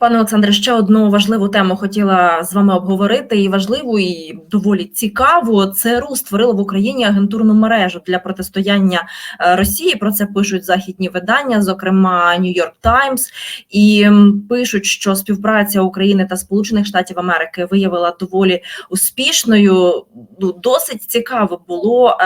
Пане Олександре, ще одну важливу тему хотіла з вами обговорити, і важливу, і доволі цікаву. ЦРУ створило в Україні агентурну мережу для протистояння е, Росії. Про це пишуть західні видання, зокрема New York Times, і пишуть, що співпраця України та Сполучених Штатів Америки виявила доволі успішною. Ну, досить цікаво було е,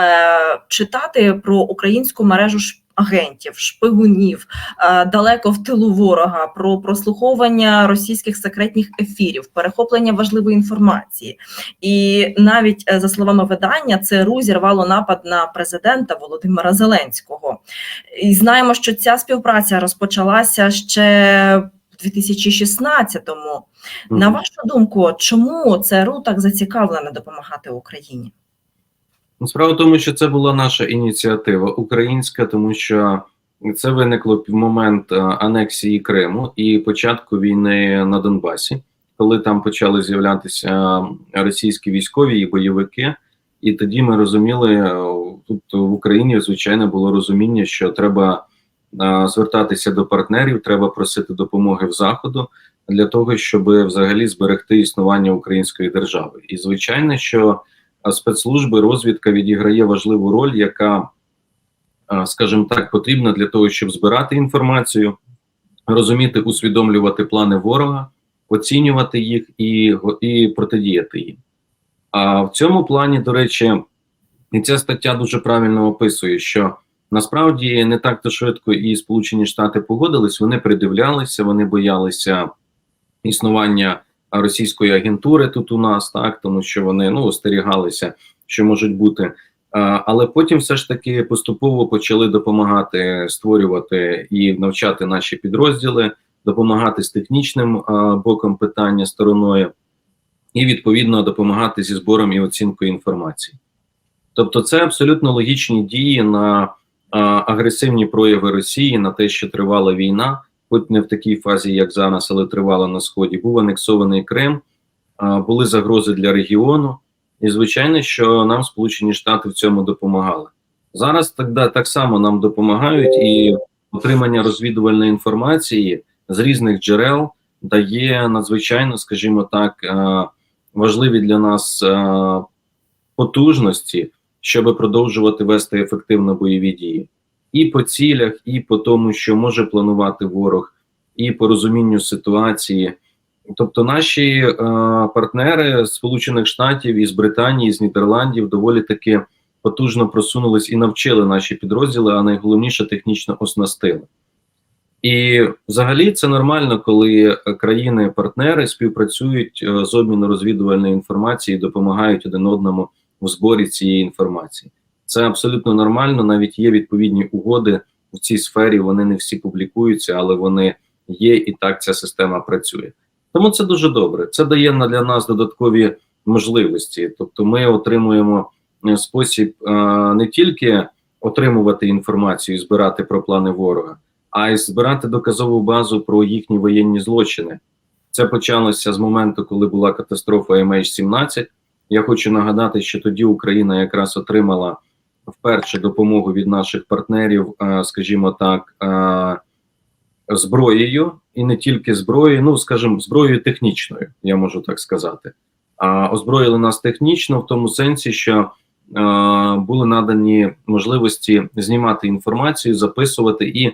читати про українську мережу агентів, шпигунів е, далеко в тилу ворога, про прослуховування російських секретних ефірів, перехоплення важливої інформації. І навіть е, за словами видання, ЦРУ зірвало напад на президента Володимира Зеленського. І знаємо, що ця співпраця розпочалася ще в 2016-му. На вашу думку, чому ЦРУ так зацікавлено допомагати Україні? Ну, Справа в тому, що це була наша ініціатива українська, тому що це виникло в момент е, анексії Криму і початку війни на Донбасі, коли там почали з'являтися російські військові і бойовики. І тоді ми розуміли, е, тут в Україні звичайно було розуміння, що треба е, звертатися до партнерів, треба просити допомоги в заходу для того, щоб взагалі зберегти існування української держави. І звичайно, що спецслужби розвідка відіграє важливу роль, яка, скажімо так, потрібна для того, щоб збирати інформацію, розуміти, усвідомлювати плани ворога, оцінювати їх і, і протидіяти їм. А в цьому плані, до речі, і ця стаття дуже правильно описує, що насправді не так то швидко і Сполучені Штати погодились, вони придивлялися, вони боялися існування російської агентури тут у нас, так тому що вони ну остерігалися, що можуть бути. Але потім все ж таки поступово почали допомагати створювати і навчати наші підрозділи, допомагати з технічним боком питання стороною, і відповідно допомагати зі збором і оцінкою інформації. Тобто, це абсолютно логічні дії на агресивні прояви Росії, на те, що тривала війна, хоч не в такій фазі, як зараз, але тривала на сході. Був анексований Крим, були загрози для регіону, і звичайно, що нам Сполучені Штати в цьому допомагали. Зараз так, так само нам допомагають, і отримання розвідувальної інформації з різних джерел дає надзвичайно, скажімо так, важливі для нас потужності, щоб продовжувати вести ефективно бойові дії і по цілях, і по тому, що може планувати ворог, і по розумінню ситуації. Тобто, наші е, партнери з Сполучених Штатів із Британії, з Нідерландів доволі таки потужно просунулись і навчили наші підрозділи, а найголовніше технічно оснастили. І взагалі це нормально, коли країни-партнери співпрацюють е, з обміну розвідувальної інформації, допомагають один одному в зборі цієї інформації. Це абсолютно нормально. Навіть є відповідні угоди в цій сфері. Вони не всі публікуються, але вони є, і так ця система працює. Тому це дуже добре. Це дає для нас додаткові можливості. Тобто, ми отримуємо е, спосіб е, не тільки отримувати інформацію, і збирати про плани ворога, а й збирати доказову базу про їхні воєнні злочини. Це почалося з моменту, коли була катастрофа MH17. Я хочу нагадати, що тоді Україна якраз отримала вперше допомогу від наших партнерів, е, скажімо так, е, зброєю, і не тільки зброєю, ну скажімо, зброєю технічною, я можу так сказати. А озброїли нас технічно в тому сенсі, що е, були надані можливості знімати інформацію, записувати і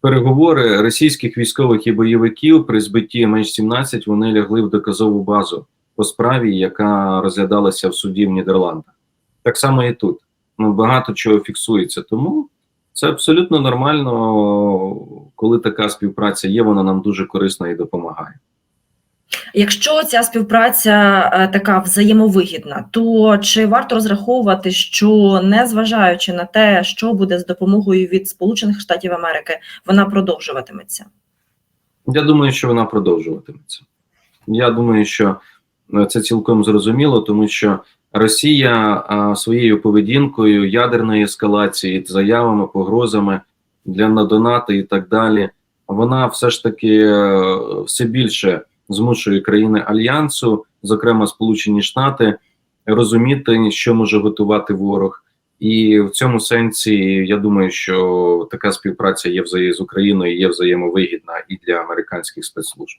переговори російських військових і бойовиків при збитті MH17 вони лягли в доказову базу по справі, яка розглядалася в суді в Нідерландах. Так само і тут. Ну, багато чого фіксується. Тому це абсолютно нормально, коли така співпраця є, вона нам дуже корисна і допомагає. Якщо ця співпраця е, така взаємовигідна, то чи варто розраховувати, що незважаючи на те, що буде з допомогою від Сполучених Штатів Америки, вона продовжуватиметься? Я думаю, що вона продовжуватиметься. Я думаю, що е, це цілком зрозуміло, тому що Росія своєю поведінкою, ядерної ескалації, заявами, погрозами для надонати і так далі, вона все ж таки е, все більше змушує країни альянсу, зокрема Сполучені Штати, розуміти, що може готувати ворог. І в цьому сенсі я думаю, що така співпраця є з Україною, є взаємовигідна і для американських спецслужб.